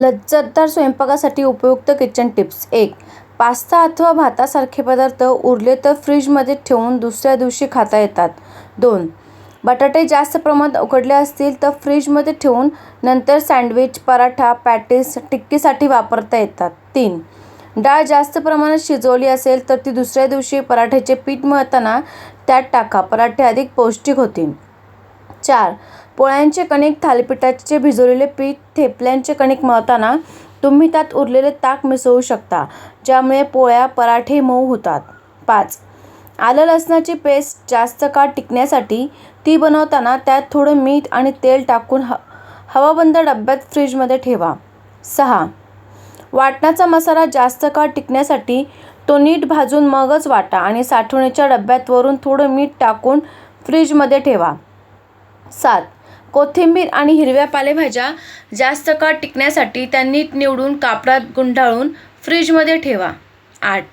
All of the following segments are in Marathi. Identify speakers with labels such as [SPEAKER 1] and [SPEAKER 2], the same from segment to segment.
[SPEAKER 1] लज्जतदार स्वयंपाकासाठी उपयुक्त किचन टिप्स एक पास्ता अथवा भातासारखे पदार्थ उरले तर फ्रीजमध्ये ठेवून दुसऱ्या दिवशी खाता येतात. दोन बटाटे जास्त प्रमाणात उकडले असतील तर फ्रीजमध्ये ठेवून नंतर सँडविच पराठा पॅटीस टिक्कीसाठी वापरता येतात. तीन डाळ जास्त प्रमाणात शिजवली असेल तर ती दुसऱ्या दिवशी पराठ्याचे पीठ मळताना त्यात टाका. पराठे अधिक पौष्टिक होतील. चार पोळ्यांचे कणिक थालीपीठाचे भिजवलेले पीठ थेपल्यांचे कणिक मळताना तुम्ही त्यात उरलेले ताक मिसळू शकता ज्यामुळे पोळ्या पराठे मऊ होतात. पाच. आलं लसणाची पेस्ट जास्त काळ टिकण्यासाठी ती बनवताना त्यात थोडं मीठ आणि तेल टाकून ह हवाबंद डब्यात फ्रीजमध्ये ठेवा. सहा. वाटणाचा मसाला जास्त काळ टिकण्यासाठी तो नीट भाजून मगच वाटा आणि साठवणीच्या डब्यात वरून थोडं मीठ टाकून फ्रीजमध्ये ठेवा. सात. कोथिंबीर आणि हिरव्या पालेभाज्या जास्त काळ टिकण्यासाठी त्या नीट निवडून कापडात गुंडाळून फ्रीजमध्ये ठेवा. आठ.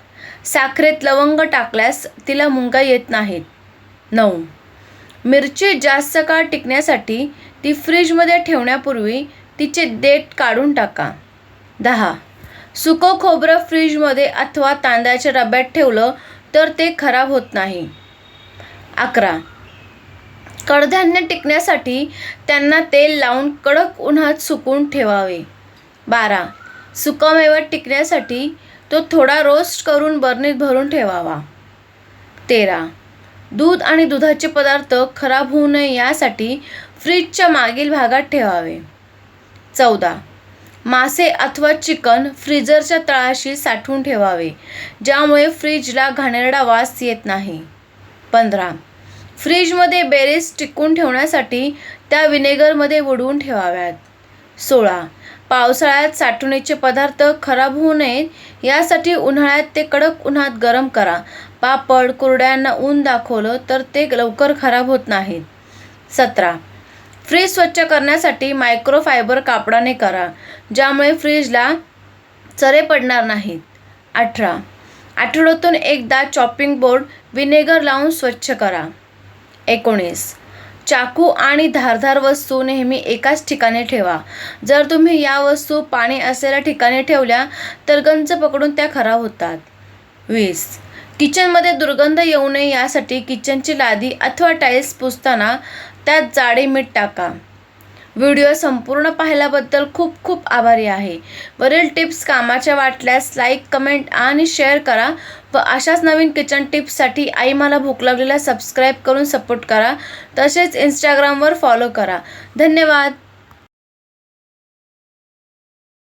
[SPEAKER 1] साखरेत लवंग टाकल्यास तिला मुंगा येत नाहीत. नऊ. मिरची जास्त काळ टिकण्यासाठी ती फ्रीजमध्ये ठेवण्यापूर्वी तिचे देठ काढून टाका. दहा. सुकं खोबरं फ्रीजमध्ये अथवा तांदळाच्या डब्यात ठेवलं तर ते खराब होत नाही. अकरा. कडधान्य टिकण्यासाठी त्यांना तेल लावून कडक उन्हात सुकून ठेवावे. बारा. सुकामेवा टिकण्यासाठी तो थोडा रोस्ट करून बर्नीत भरून ठेवावा. तेरा. दूध आणि दुधाचे पदार्थ खराब होऊ नये यासाठी फ्रीजच्या मागील भागात ठेवावे. चौदा. मासे अथवा चिकन फ्रीजरच्या तळाशी साठवून ठेवावे ज्यामुळे फ्रीजला घाणेरडा वास येत नाही. पंधरा. फ्रीजमध्ये बेरीज टिकून ठेवण्यासाठी त्या विनेगरमध्ये बुडवून ठेवाव्यात. सोळा. पावसाळ्यात साठवणीचे पदार्थ खराब होऊ नयेत. यासाठी उन्हाळ्यात ते कडक उन्हात गरम करा. पापड कुरड्यांना ऊन दाखवलं तर ते लवकर खराब होत नाहीत. सतरा. फ्रीज स्वच्छ करण्यासाठी मायक्रोफायबर कापडाने करा ज्यामुळे फ्रीजला चरे पडणार नाहीत. अठरा. आठवड्यातून एकदा चॉपिंग बोर्ड विनेगर लावून स्वच्छ करा. एकोणीस. चाकू आणि धारधार वस्तू नेहमी एकाच ठिकाणी ठेवा. जर तुम्ही या वस्तू पाणी असलेल्या ठिकाणी ठेवल्या तर गंज पकडून त्या खराब होतात. वीस. किचनमध्ये दुर्गंध येऊ नये यासाठी किचनची लादी अथवा टाईल्स पुसताना त्यात जाडे मीठ टाका. व्हिडिओ संपूर्ण पाहिल्याबद्दल खूप खूप आभारी आहे. वरील टिप्स कामाच्या वाटल्यास लाईक कमेंट आणि शेअर करा व अशाच नवीन किचन टिप्ससाठी आई मला भूक लागलेला सबस्क्राईब करून सपोर्ट करा. तसेच इंस्टाग्रामवर फॉलो करा. धन्यवाद.